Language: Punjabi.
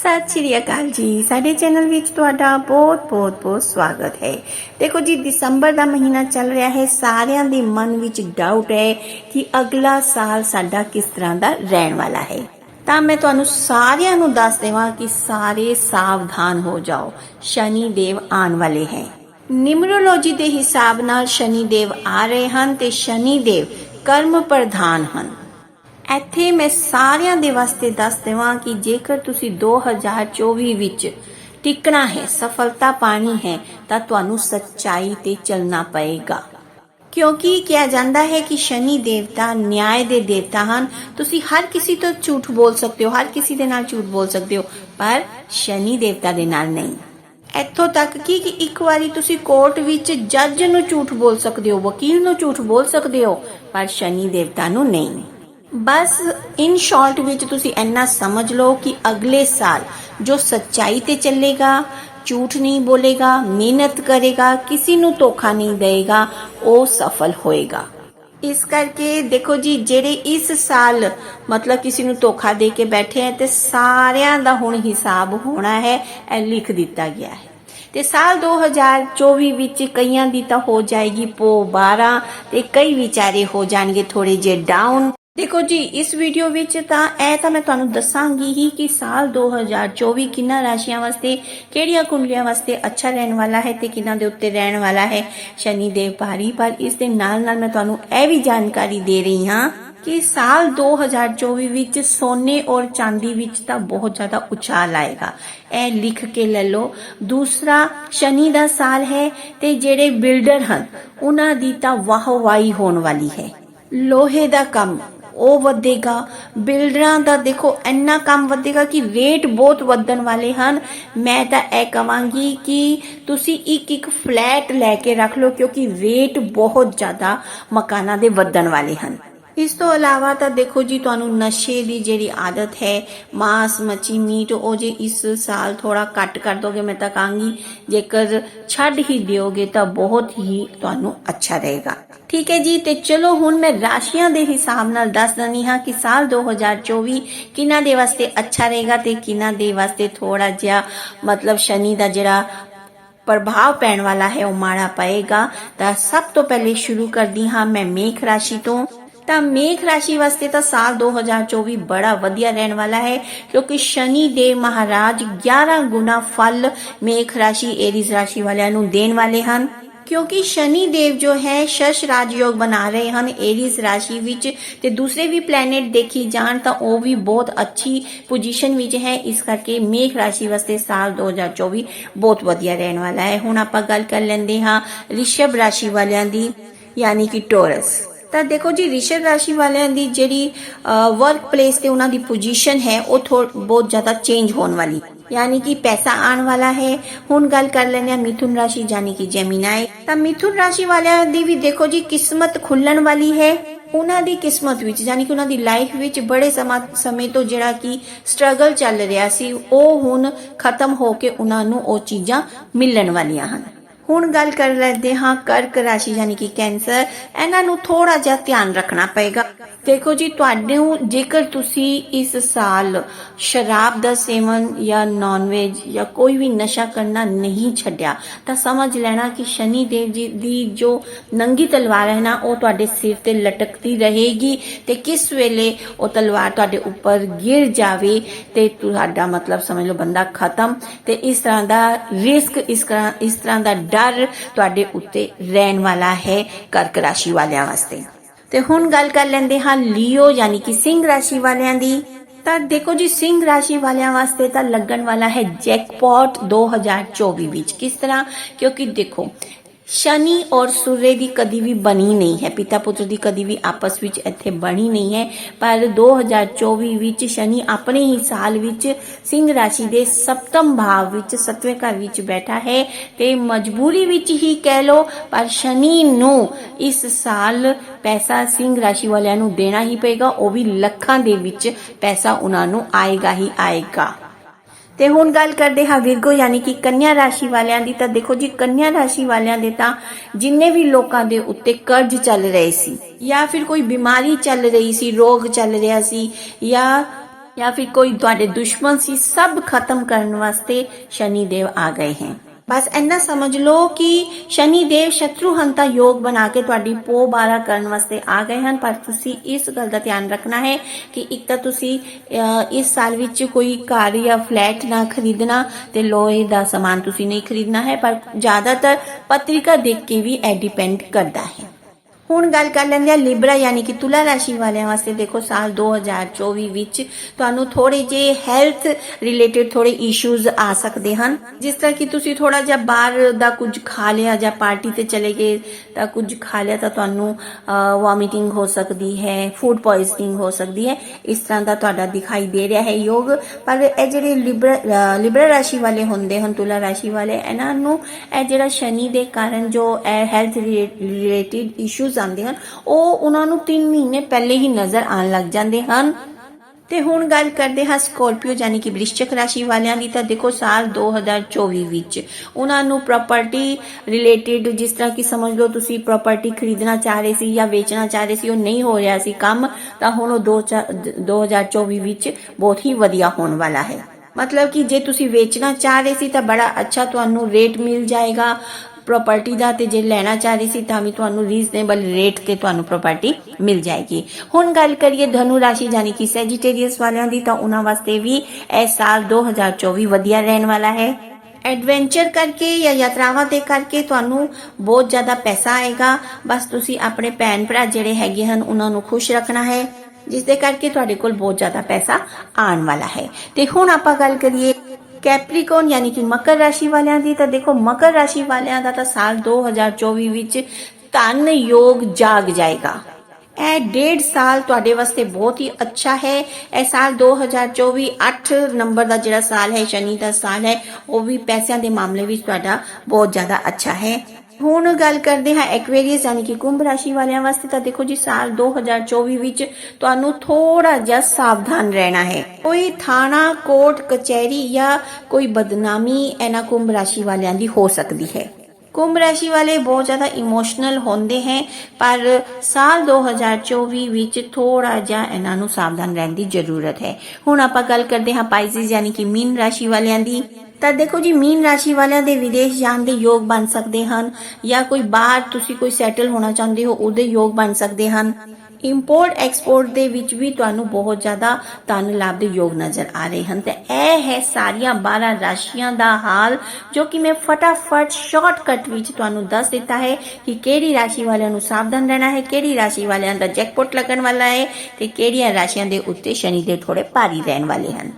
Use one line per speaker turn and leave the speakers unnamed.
ਸਤਿ ਸ਼੍ਰੀ ਅਕਾਲ ਜੀ। ਸਾਡੇ ਚੈਨਲ ਵਿੱਚ ਤੁਹਾਡਾ ਬਹੁਤ ਬਹੁਤ ਬਹੁਤ ਸਵਾਗਤ ਹੈ। ਦੇਖੋ ਜੀ, ਦਸੰਬਰ ਦਾ ਮਹੀਨਾ ਚੱਲ ਰਿਹਾ ਹੈ। ਸਾਰਿਆਂ ਦੇ ਮਨ ਵਿੱਚ ਡਾਊਟ ਹੈ ਕਿ ਅਗਲਾ ਸਾਲ ਸਾਡਾ ਕਿਸ ਤਰ੍ਹਾਂ ਦਾ ਰਹਿਣ ਵਾਲਾ ਹੈ। ਤਾਂ ਮੈਂ ਤੁਹਾਨੂੰ ਸਾਰਿਆਂ ਨੂੰ ਦੱਸ ਦੇਵਾਂ ਕਿ ਸਾਰੇ ਸਾਵਧਾਨ ਹੋ ਜਾਓ। ਸ਼ਨੀ ਦੇਵ ਆਉਣ ਵਾਲੇ ਹੈ। ਨਿਮਰੋਲੋਜੀ ਦੇ ਹਿਸਾਬ ਨਾਲ ਸ਼ਨੀ ਦੇਵ ਆ ਰਹੇ ਹਨ ਤੇ ਸ਼ਨੀ ਦੇਵ ਕਰਮ ਪ੍ਰਧਾਨ ਹਨ। ਇੱਥੇ ਮੈਂ ਸਾਰਿਆਂ ਦੇ ਵਾਸਤੇ ਦੱਸ ਦੇਵਾਂ ਕਿ ਜੇਕਰ ਤੁਸੀਂ 2024 ਵਿੱਚ ਟਿਕਣਾ ਹੈ, ਸਫਲਤਾ ਪਾਣੀ ਹੈ, ਤਾਂ ਤੁਹਾਨੂੰ ਸੱਚਾਈ ਤੇ ਚੱਲਣਾ ਪਏਗਾ। ਕਿਉਂਕਿ ਕਿਹਾ ਜਾਂਦਾ ਹੈ ਕਿ ਸ਼ਨੀ ਦੇਵਤਾ ਨਿਆਂ ਦੇ ਦੇਵਤਾ ਹਨ। ਤੁਸੀਂ ਹਰ ਕਿਸੇ ਤੋਂ ਝੂਠ ਬੋਲ ਸਕਦੇ ਹੋ, ਹਰ ਕਿਸੇ ਦੇ ਨਾਲ ਝੂਠ ਬੋਲ ਸਕਦੇ ਹੋ, ਪਰ ਸ਼ਨੀ ਦੇਵਤਾ ਦੇ ਨਾਲ ਨਹੀਂ। ਇੱਥੋਂ ਤੱਕ ਕਿ ਕਿ ਇੱਕ ਵਾਰੀ ਤੁਸੀਂ ਕੋਰਟ ਵਿੱਚ ਜੱਜ ਨੂੰ ਝੂਠ ਬੋਲ ਸਕਦੇ ਹੋ, ਵਕੀਲ ਨੂੰ ਝੂਠ ਬੋਲ ਸਕਦੇ ਹੋ, ਪਰ ਸ਼ਨੀ ਦੇਵਤਾ ਨੂੰ ਨਹੀਂ। ਬਸ ਇਨ ਸ਼ਾਰਟ ਵਿੱਚ ਤੁਸੀਂ ਇੰਨਾ ਸਮਝ ਲਓ ਕਿ ਅਗਲੇ ਸਾਲ ਜੋ ਸੱਚਾਈ ਤੇ ਚੱਲੇਗਾ, ਝੂਠ ਨਹੀਂ ਬੋਲੇਗਾ, ਮਿਹਨਤ ਕਰੇਗਾ, ਕਿਸੇ ਨੂੰ ਧੋਖਾ ਨਹੀਂ ਦੇਗਾ ਉਹ ਸਫਲ ਹੋਏਗਾ। ਇਸ ਕਰਕੇ ਦੇਖੋ ਜੀ, ਜਿਹੜੇ ਇਸ ਸਾਲ ਮਤਲਬ ਕਿਸੇ ਨੂੰ ਧੋਖਾ ਦੇ ਕੇ ਬੈਠੇ ਹੈ ਤੇ ਸਾਰਿਆਂ ਦਾ ਹੁਣ ਹਿਸਾਬ ਹੋਣਾ ਹੈ, ਇਹ ਲਿਖ ਦਿੱਤਾ ਗਿਆ ਹੈ। ਤੇ ਸਾਲ 2024 ਵਿੱਚ ਕਈਆਂ ਦੀ ਤਾਂ ਹੋ ਜਾਏਗੀ ਪੋ 12 ਤੇ ਕਈ ਵਿਚਾਰੇ ਹੋ ਜਾਣਗੇ ਥੋੜੇ ਜੇ ਡਾਊਨ ਦੇਖੋ ਜੀ, ਇਸ ਵੀਡੀਓ ਵਿੱਚ ਤਾਂ ਇਹ ਤਾਂ ਮੈਂ ਤੁਹਾਨੂੰ ਦੱਸਾਂਗੀ ਹੀ ਕਿ ਸਾਲ 2024 ਕਿੰਨਾ ਰਾਸ਼ੀਆਂ ਵਾਸਤੇ, ਕਿਹੜੀਆਂ ਕੁੰਡਲੀਆਂ ਵਾਸਤੇ ਅੱਛਾ ਰਹਿਣ ਵਾਲਾ ਹੈ ਤੇ ਕਿੰਨਾਂ ਦੇ ਉੱਤੇ ਰਹਿਣ ਵਾਲਾ ਹੈ, ਸ਼ਨੀ ਦੇਵ ਭਾਰੀ, ਪਰ ਇਸ ਦੇ ਨਾਲ ਨਾਲ ਮੈਂ ਤੁਹਾਨੂੰ ਇਹ ਵੀ ਜਾਣਕਾਰੀ ਦੇ ਰਹੀ ਹਾਂ ਕਿ ਸਾਲ 2024 ਵਿੱਚ ਸੋਨੇ ਔਰ ਚਾਂਦੀ ਵਿੱਚ ਤਾਂ ਬਹੁਤ ਜ਼ਿਆਦਾ ਉਛਾਲ ਆਏਗਾ। ਇਹ ਲਿਖ ਕੇ ਲੈ ਲਓ। ਦੂਸਰਾ, ਸ਼ਨੀ ਦਾ ਸਾਲ ਹੈ ਤੇ ਜਿਹੜੇ ਬਿਲਡਰ ਹਨ, ਉਹਨਾਂ ਦੀ ਤਾਂ ਵਾਹਵਾਈ ਹੋਣ ਵਾਲੀ ਹੈ। ਲੋਹੇ ਦਾ ਕੰਮ। ਉਹ ਵਧੇਗਾ। ਬਿਲਡਰਾਂ ਦਾ ਦੇਖੋ, ਇੰਨਾ ਕੰਮ ਵਧੇਗਾ ਕਿ ਰੇਟ ਬਹੁਤ ਵਧਣ ਵਾਲੇ ਹਨ। ਮੈਂ ਤਾਂ ਇਹ ਕਵਾਂਗੀ ਕਿ ਤੁਸੀਂ ਇੱਕ ਇੱਕ ਫਲੈਟ ਲੈ ਕੇ ਰੱਖ ਲਓ ਕਿਉਂਕਿ ਰੇਟ ਬਹੁਤ ਜ਼ਿਆਦਾ ਮਕਾਨਾਂ ਦੇ ਵਧਣ ਵਾਲੇ ਹਨ। ਇਸ ਤੋਂ ਇਲਾਵਾ ਤਾਂ ਦੇਖੋ ਜੀ, ਤੁਹਾਨੂੰ ਨਸ਼ੇ ਦੀ ਜਿਹੜੀ ਆਦਤ ਹੈ, ਮਾਸ, ਮੱਛੀ, ਮੀਟ, ਉਹ ਜੇ ਇਸ ਸਾਲ ਥੋੜਾ ਘੱਟ ਕਰ ਦੋਗੇ, ਮੈਂ ਤਾਂ ਕਹਾਂਗੀ, ਜੇਕਰ ਛੱਡ ਹੀ ਦਿਓਗੇ ਤਾਂ ਬਹੁਤ ਹੀ ਤੁਹਾਨੂੰ ਅੱਛਾ ਰਹੇਗਾ। ਠੀਕ ਹੈ ਜੀ, ਤੇ ਚਲੋ ਹੁਣ ਮੈਂ ਰਾਸ਼ੀਆਂ ਦੇ ਹਿਸਾਬ ਨਾਲ ਦੱਸ ਦਨੀ ਹਾਂ ਕਿ ਸਾਲ 2024 ਕਿਨਾਂ ਦੇ ਵਾਸਤੇ ਅੱਛਾ ਰਹੇਗਾ ਤੇ ਕਿਨਾਂ ਦੇ ਵਾਸਤੇ ਥੋੜਾ ਜਿਹਾ ਮਤਲਬ ਸ਼ਨੀ ਦਾ ਜਿਹੜਾ ਪ੍ਰਭਾਵ ਪੈਣ ਵਾਲਾ ਹੈ, ਉਹ ਮਾੜਾ ਪਏਗਾ। ਤਾਂ ਸਭ ਤੋਂ ਪਹਿਲੇ ਸ਼ੁਰੂ ਕਰਦੀ ਹਾਂ ਮੈਂ ਮੇਖ ਰਾਸ਼ੀ ਤੋਂ। ਤਾਂ ਮੇਖ ਰਾਸ਼ੀ ਵਾਸਤੇ ਤਾਂ ਸਾਲ 2024 ਬੜਾ ਵਧੀਆ ਰਹਿਣ ਵਾਲਾ ਹੈ, ਕਿਉਂਕਿ ਸ਼ਨੀ ਦੇ ਮਹਾਰਾਜ 11 ਗੁਣਾ ਫਲ ਮੇਖ ਰਾਸ਼ੀ ਏਰੀਜ਼ ਰਾਸ਼ੀ ਵਾਲਿਆਂ ਨੂੰ ਦੇਣ ਵਾਲੇ ਹਨ। ਕਿਉਂਕਿ ਸ਼ਨੀ ਦੇਵ ਜੋ ਹੈ ਸ਼ਸ਼ ਰਾਜਯੋਗ ਬਣਾ ਰਹੇ ਹਨ ਏਰੀਸ ਰਾਸ਼ੀ ਵਿੱਚ ਤੇ ਦੂਸਰੇ ਵੀ ਪਲੈਨਟ ਦੇਖੀ ਜਾਣ ਤਾਂ ਉਹ ਵੀ ਬਹੁਤ ਅੱਛੀ ਪੋਜੀਸ਼ਨ ਵਿੱਚ ਹੈ। ਇਸ ਕਰਕੇ ਮੇਖ ਰਾਸ਼ੀ ਵਾਸਤੇ ਸਾਲ 2024 ਬਹੁਤ ਵਧੀਆ ਰਹਿਣ ਵਾਲਾ ਹੈ। ਹੁਣ ਆਪਾਂ ਗੱਲ ਕਰ ਲੈਂਦੇ ਹਾਂ ਰਿਸ਼ਭ ਰਾਸ਼ੀ ਵਾਲਿਆਂ ਦੀ, ਯਾਨੀ ਕਿ ਟੋਰਸ। ਤਾਂ ਦੇਖੋ ਜੀ ਰਿਸ਼ਭ ਰਾਸ਼ੀ ਵਾਲਿਆਂ ਦੀ ਜਿਹੜੀ ਵਰਕ ਪਲੇਸ ਤੇ ਉਹਨਾਂ ਦੀ ਪੋਜੀਸ਼ਨ ਹੈ, ਉਹ ਬਹੁਤ ਜ਼ਿਆਦਾ ਚੇਂਜ ਹੋਣ ਵਾਲੀ। ਯਾਨੀ ਕਿ ਪੈਸਾ ਆਉਣ ਵਾਲਾ ਹੈ। ਹੁਣ ਗੱਲ ਕਰ ਲੈਂਦੇ ਹਾਂ ਮਿਥੁਨ ਰਾਸ਼ੀ ਯਾਨੀ ਕਿ ਜੈਮੀਨਾਈ ਤਾਂ ਮਿਥੁਨ ਰਾਸ਼ੀ ਵਾਲਿਆਂ ਦੀ ਵੀ ਦੇਖੋ ਜੀ, ਕਿਸਮਤ ਖੁੱਲਣ ਵਾਲੀ ਹੈ। ਉਹਨਾਂ ਦੀ ਕਿਸਮਤ ਵਿੱਚ ਯਾਨੀ ਕਿ ਉਹਨਾਂ ਦੀ ਲਾਈਫ ਵਿੱਚ ਬੜੇ ਸਮੇਂ ਤੋਂ ਜਿਹੜਾ ਕਿ ਸਟਰਗਲ ਚੱਲ ਰਿਹਾ ਸੀ, ਉਹ ਹੁਣ ਖਤਮ ਹੋ ਕੇ ਉਹਨਾਂ ਨੂੰ ਉਹ ਚੀਜ਼ਾਂ ਮਿਲਣ ਵਾਲੀਆਂ ਹਨ। ਹੁਣ ਗੱਲ ਕਰ ਲੈਂਦੇ ਹਾਂ ਕਰਕ ਰਾਸ਼ੀ ਯਾਨੀ ਕਿ ਕੈਂਸਰ। ਇਹਨਾਂ ਨੂੰ ਥੋੜਾ ਜਿਹਾ ਧਿਆਨ ਰੱਖਣਾ ਪਏਗਾ। ਦੇਖੋ ਜੀ ਤੁਹਾਨੂੰ ਜੇਕਰ ਤੁਸੀਂ ਇਸ ਸਾਲ ਸ਼ਰਾਬ ਦਾ ਸੇਵਨ ਜਾਂ ਨਾਨ ਵੇਜ ਜਾਂ ਕੋਈ ਵੀ ਨਸ਼ਾ ਕਰਨਾ ਨਹੀਂ ਛੱਡਿਆ, ਤਾਂ ਸਮਝ ਲੈਣਾ ਕਿ ਸ਼ਨੀ ਦੇਵ ਜੀ ਦੀ ਜੋ ਨੰਗੀ ਤਲਵਾਰ ਹੈ ਨਾ, ਉਹ ਤੁਹਾਡੇ ਸਿਰ ਤੇ ਲਟਕਦੀ ਰਹੇਗੀ ਤੇ ਕਿਸ ਵੇਲੇ ਉਹ ਤਲਵਾਰ ਤੁਹਾਡੇ ਉੱਪਰ ਗਿਰ ਜਾਵੇ ਤੇ ਤੁਹਾਡਾ ਮਤਲਬ ਸਮਝ ਲਓ ਬੰਦਾ ਖਤਮ। ਤੇ ਇਸ ਤਰ੍ਹਾਂ ਦਾ ਰਿਸਕ ਇਸ ਤਰ੍ਹਾਂ ਇਸ ਤਰ੍ਹਾਂ ਦਾ ਡਰ ਤੁਹਾਡੇ ਉੱਤੇ ਰਹਿਣ ਵਾਲਾ ਹੈ ਕਰਕ ਰਾਸ਼ੀ ਵਾਲਿਆਂ ਵਾਸਤੇ। ਤੇ ਹੁਣ ਗੱਲ ਕਰ ਲੈਂਦੇ ਹਾਂ ਲੀਓ, ਯਾਨੀ ਕਿ ਸਿੰਘ ਰਾਸ਼ੀ ਵਾਲਿਆਂ ਦੀ। ਤਾਂ ਦੇਖੋ ਜੀ, ਸਿੰਘ ਰਾਸ਼ੀ ਵਾਲਿਆਂ ਵਾਸਤੇ ਤਾਂ ਲੱਗਣ ਵਾਲਾ ਹੈ ਜੈਕਪਾਟ 2024 ਵਿੱਚ। ਕਿਸ ਤਰ੍ਹਾਂ? ਕਿਉਂਕਿ ਦੇਖੋ ਸ਼ਨੀ ਔਰ ਸੂਰਜ ਦੀ ਕਦੀ ਵੀ ਬਣੀ ਨਹੀਂ ਹੈ। ਪਿਤਾ ਪੁੱਤਰ ਦੀ ਕਦੀ ਵੀ ਆਪਸ ਵਿੱਚ ਇੱਥੇ ਬਣੀ ਨਹੀਂ ਹੈ। ਪਰ 2024 ਵਿੱਚ ਸ਼ਨੀ ਆਪਣੇ ਹੀ ਸਾਲ ਵਿੱਚ ਸਿੰਘ ਰਾਸ਼ੀ ਦੇ ਸਪਤਮ ਭਾਵ ਵਿੱਚ ਸਤਵੇਂ ਘਰ ਵਿੱਚ ਬੈਠਾ ਹੈ ਤੇ ਮਜਬੂਰੀ ਵਿੱਚ ਹੀ ਕਹਿ ਲੋ ਪਰ ਸ਼ਨੀ ਨੂੰ ਇਸ ਸਾਲ ਪੈਸਾ ਸਿੰਘ ਰਾਸ਼ੀ ਵਾਲਿਆਂ ਨੂੰ ਦੇਣਾ ਹੀ ਪਏਗਾ। ਉਹ ਵੀ ਲੱਖਾਂ ਦੇ ਵਿੱਚ ਪੈਸਾ ਉਹਨਾਂ ਨੂੰ ਆਏਗਾ ਹੀ ਆਏਗਾ। ਤੇ ਹੁਣ ਗੱਲ ਕਰਦੇ ਹਾਂ ਵਿਰਗੋ, ਯਾਨੀ ਕਿ ਕੰਨਿਆ ਰਾਸ਼ੀ ਵਾਲਿਆਂ ਦੀ। ਤਾਂ ਦੇਖੋ ਜੀ, ਕੰਨਿਆ ਰਾਸ਼ੀ ਵਾਲਿਆਂ ਦੇ ਤਾਂ ਜਿੰਨੇ ਵੀ ਲੋਕਾਂ ਦੇ ਉੱਤੇ ਕਰਜ਼ ਚੱਲ ਰਹੇ ਸੀ, ਜਾਂ ਫਿਰ ਕੋਈ ਬਿਮਾਰੀ ਚੱਲ ਰਹੀ ਸੀ, ਰੋਗ ਚੱਲ ਰਿਹਾ ਸੀ, ਜਾਂ ਜਾਂ ਫਿਰ ਕੋਈ ਤੁਹਾਡੇ ਦੁਸ਼ਮਣ ਸੀ, ਸਭ ਖਤਮ ਕਰਨ ਵਾਸਤੇ ਸ਼ਨੀ ਦੇਵ ਆ ਗਏ ਹਨ ਬਸ ਇੰਨਾ ਸਮਝ ਲਓ ਕਿ ਸ਼ਨੀ ਦੇਵ ਸ਼ਤਰੂ ਯੋਗ ਬਣਾ ਕੇ ਤੁਹਾਡੀ ਪੋ ਬਾਰਾ ਕਰਨ ਵਾਸਤੇ ਆ ਗਏ ਹਨ। ਪਰ ਤੁਸੀਂ ਇਸ ਗੱਲ ਦਾ ਧਿਆਨ ਰੱਖਣਾ ਹੈ ਕਿ ਇੱਕ ਤਾਂ ਤੁਸੀਂ ਇਸ ਸਾਲ ਵਿੱਚ ਕੋਈ ਘਰ ਜਾਂ ਫਲੈਟ ਨਾ ਖਰੀਦਣਾ ਤੇ ਲੋਹੇ ਦਾ ਸਮਾਨ ਤੁਸੀਂ ਨਹੀਂ ਖਰੀਦਣਾ ਹੈ। ਪਰ ਜ਼ਿਆਦਾਤਰ ਪੱਤਰਿਕਾ ਦੇਖ ਕੇ ਵੀ ਇਹ ਡਿਪੈਂਡ ਕਰਦਾ ਹੈ। ਹੁਣ ਗੱਲ ਕਰ ਲੈਂਦੇ ਆ ਲਿਬਰਾ, ਯਾਨੀ ਕਿ ਤੁਲਾ ਰਾਸ਼ੀ ਵਾਲਿਆਂ ਵਾਸਤੇ। ਦੇਖੋ, ਸਾਲ 2024 ਵਿੱਚ ਤੁਹਾਨੂੰ ਥੋੜੇ ਜੇ ਹੈਲਥ ਰਿਲੇਟਡ ਥੋੜੇ ਇਸ਼ੂਜ਼ ਆ ਸਕਦੇ ਹਨ। ਜਿਸ ਤਰ੍ਹਾਂ ਕਿ ਤੁਸੀਂ ਥੋੜਾ ਜਿਹਾ ਬਾਹਰ ਦਾ ਕੁਝ ਖਾ ਲਿਆ ਜਾਂ ਪਾਰਟੀ ਤੇ ਚਲੇ ਗਏ ਤਾਂ ਕੁਝ ਖਾ ਲਿਆ ਤਾਂ ਤੁਹਾਨੂੰ ਵੋਮਿਟਿੰਗ ਹੋ ਸਕਦੀ ਹੈ ਫੂਡ ਪੋਇਜ਼ਨਿੰਗ ਹੋ ਸਕਦੀ ਹੈ। ਇਸ ਤਰ੍ਹਾਂ ਦਾ ਤੁਹਾਡਾ ਦਿਖਾਈ ਦੇ ਰਿਹਾ ਹੈ ਯੋਗ। ਪਰ ਇਹ ਜਿਹੜੇ ਲਿਬਰਾ ਲਿਬਰਾ ਰਾਸ਼ੀ ਵਾਲੇ ਹੁੰਦੇ ਹਨ, ਤੁਲਾ ਰਾਸ਼ੀ ਵਾਲੇ, ਇਹਨਾਂ ਨੂੰ ਇਹ ਜਿਹੜਾ ਸ਼ਨੀ ਦੇ ਕਾਰਨ ਜੋ ਹੈਲਥ ਰਿਲੇਟਡ ਇਸ਼ੂਜ਼ ਆਉਂਦੇ ਹਨ, ਉਹ ਉਹਨਾਂ ਨੂੰ 3 ਮਹੀਨੇ ਪਹਿਲੇ ਹੀ ਨਜ਼ਰ ਆਉਣ ਲੱਗ ਜਾਂਦੇ ਹਨ। ਤੇ ਹੁਣ ਗੱਲ ਕਰਦੇ ਹਾਂ ਸਕੋਰਪੀਓ, ਯਾਨੀ ਕਿ ਵ੍ਰਿਸ਼ਚਿਕ ਰਾਸ਼ੀ ਵਾਲਿਆਂ ਦੀ। ਤਾਂ ਦੇਖੋ, ਸਾਲ 2024 ਵਿੱਚ ਉਹਨਾਂ ਨੂੰ ਪ੍ਰਾਪਰਟੀ ਰਿਲੇਟਡ ਜਿਸ ਤਰ੍ਹਾਂ ਕਿ ਸਮਝ ਲਓ ਤੁਸੀਂ ਪ੍ਰਾਪਰਟੀ ਖਰੀਦਣਾ ਚਾਹ ਰਹੇ ਸੀ ਜਾਂ ਵੇਚਣਾ ਚਾਹ ਰਹੇ ਸੀ, ਉਹ ਨਹੀਂ ਹੋ ਰਿਹਾ ਸੀ ਕੰਮ, ਤਾਂ ਹੁਣ ਉਹ ਦੋ ਚਾਰ- 2024 ਵਿੱਚ ਬਹੁਤ ਹੀ ਵਧੀਆ ਹੋਣ ਵਾਲਾ ਹੈ। ਮਤਲਬ ਕਿ ਜੇ ਤੁਸੀਂ ਵੇਚਣਾ ਚਾਹ ਰਹੇ ਸੀ ਤਾਂ ਬੜਾ ਅੱਛਾ ਤੁਹਾਨੂੰ ਰੇਟ ਮਿਲ ਜਾਏਗਾ। ਪ੍ਰਾਪਰਟੀ ਦਾ ਤੇ ਜੇ ਲੈਣਾ ਚਾਹ ਰਹੀ ਸੀ ਤਾਂ ਵੀ ਤੁਹਾਨੂੰ ਰੀਜ਼ਨੇਬਲ ਰੇਟ ਤੇ ਤੁਹਾਨੂੰ ਪ੍ਰਾਪਰਟੀ ਮਿਲ ਜਾਏਗੀ। ਹੁਣ ਗੱਲ ਕਰੀਏ ਧਨੂ ਰਾਸ਼ੀ ਯਾਨੀ ਕਿ ਸੈਜੀਟੇਰੀਅਸ ਵਾਲਿਆਂ ਦੀ ਤਾਂ ਉਹਨਾਂ ਵਾਸਤੇ ਵੀ ਇਹ ਸਾਲ 2024 ਵਧੀਆ ਰਹਿਣ ਵਾਲਾ ਹੈ। ਐਡਵੈਂਚਰ ਕਰਕੇ ਜਾਂ ਯਾਤਰਾਵਾਂ ਤੇ ਕਰਕੇ ਤੁਹਾਨੂੰ ਬਹੁਤ ਜ਼ਿਆਦਾ ਪੈਸਾ ਆਏਗਾ। ਬਸ ਤੁਸੀਂ ਆਪਣੇ ਭੈਣ ਭਰਾ ਜਿਹੜੇ ਹੈਗੇ ਹਨ, ਉਹਨਾਂ ਨੂੰ ਖੁਸ਼ ਰੱਖਣਾ ਹੈ, ਜਿਸ ਦੇ ਕਰਕੇ ਤੁਹਾਡੇ ਕੋਲ ਬਹੁਤ ਜ਼ਿਆਦਾ ਪੈਸਾ ਆਉਣ ਵਾਲਾ ਹੈ। ਤੇ ਹੁਣ ਆਪਾਂ ਗੱਲ ਕਰੀਏ ਕੈਪਰੀਕੌਨ ਯਾਨੀ ਕਿ ਮਕਰ ਰਾਸ਼ੀ ਵਾਲਿਆਂ ਦੀ, ਤਾਂ ਦੇਖੋ ਮਕਰ ਰਾਸ਼ੀ ਵਾਲਿਆਂ ਦਾ ਤਾਂ ਸਾਲ 2024 ਵਿੱਚ ਧਨ ਯੋਗ ਜਾਗ ਜਾਏਗਾ। ਇਹ ਡੇਢ ਸਾਲ ਤੁਹਾਡੇ ਵਾਸਤੇ ਬਹੁਤ ਹੀ ਅੱਛਾ ਹੈ। ਇਹ ਸਾਲ 2024 8 ਨੰਬਰ ਦਾ ਜਿਹੜਾ ਸਾਲ ਹੈ, ਸ਼ਨੀ ਦਾ ਸਾਲ ਹੈ, ਉਹ ਵੀ ਪੈਸਿਆਂ ਦੇ ਮਾਮਲੇ ਵਿੱਚ ਤੁਹਾਡਾ ਬਹੁਤ ਜ਼ਿਆਦਾ ਅੱਛਾ ਹੈ। ਹੁਣ ਗੱਲ ਕਰਦੇ ਹਾਂ ਐਕਵੇਰੀਅਸ, ਯਾਨੀ ਕਿ ਕੁੰਭ ਰਾਸ਼ੀ ਵਾਲਿਆਂ ਵਾਸਤੇ, ਤਾਂ ਦੇਖੋ ਜੀ, ਸਾਲ 2024 ਵਿੱਚ ਤੁਹਾਨੂੰ ਥੋੜਾ ਜਿਹਾ ਸਾਵਧਾਨ ਰਹਿਣਾ ਹੈ। ਕੋਈ ਥਾਣਾ, ਕੋਰਟ, ਕਚਹਿਰੀ ਜਾਂ ਕੋਈ ਬਦਨਾਮੀ ਇਹਨਾਂ ਕੁੰਭ ਰਾਸ਼ੀ ਵਾਲਿਆਂ ਦੀ ਹੋ ਸਕਦੀ ਹੈ। ਕੁੰਭ ਰਾਸ਼ੀ ਵਾਲੇ ਬਹੁਤ ਜ਼ਿਆਦਾ ਇਮੋਸ਼ਨਲ ਹੁੰਦੇ ਹੈ, ਪਰ ਸਾਲ 2024 ਵਿੱਚ ਥੋੜਾ ਜਿਹਾ ਇਹਨਾਂ ਨੂੰ ਸਾਵਧਾਨ ਰਹਿਣ ਦੀ ਜ਼ਰੂਰਤ ਹੈ। ਹੁਣ ਆਪਾਂ ਗੱਲ ਕਰਦੇ ਹਾਂ ਪਾਈਸਿਸ ਯਾਨੀ ਕਿ ਮੀਨ ਰਾਸ਼ੀ ਵਾਲਿਆਂ ਦੀ। ਤਾਂ ਦੇਖੋ ਜੀ, ਮੀਨ ਰਾਸ਼ੀ ਵਾਲਿਆਂ ਦੇ ਵਿਦੇਸ਼ ਜਾਣ ਦੇ ਯੋਗ ਬਣ ਸਕਦੇ ਹਨ ਜਾਂ ਕੋਈ ਬਾਹਰ ਤੁਸੀਂ ਕੋਈ ਸੈਟਲ ਹੋਣਾ ਚਾਹੁੰਦੇ ਹੋ, ਉਹਦੇ ਯੋਗ ਬਣ ਸਕਦੇ ਹਨ। ਇੰਪੋਰਟ ਐਕਸਪੋਰਟ ਦੇ ਵਿੱਚ ਵੀ ਤੁਹਾਨੂੰ ਬਹੁਤ ਜ਼ਿਆਦਾ ਧਨ ਲਾਭ ਦੇ ਯੋਗ ਨਜ਼ਰ ਆ ਰਹੇ ਹਨ। ਤੇ ਇਹ ਹੈ ਸਾਰੀਆਂ 12 ਰਾਸ਼ੀਆਂ ਦਾ ਹਾਲ, ਜੋ ਕਿ ਮੈਂ ਫਟਾਫਟ ਸ਼ਾਰਟਕਟ ਵਿੱਚ ਤੁਹਾਨੂੰ ਦੱਸ ਦਿੱਤਾ ਹੈ ਕਿ ਕਿਹੜੀ ਰਾਸ਼ੀ ਵਾਲਿਆਂ ਨੂੰ ਸਾਵਧਾਨ ਰਹਿਣਾ ਹੈ, ਕਿਹੜੀ ਰਾਸ਼ੀ ਵਾਲਿਆਂ ਦਾ ਜੈਕਪੋਟ ਲੱਗਣ ਵਾਲਾ ਹੈ ਤੇ ਕਿਹੜੀਆਂ ਰਾਸ਼ੀਆਂ ਦੇ ਉੱਤੇ ਸ਼ਨੀ ਦੇ ਥੋੜੇ ਭਾਰੀ ਰਹਿਣ ਵਾਲੇ ਹਨ।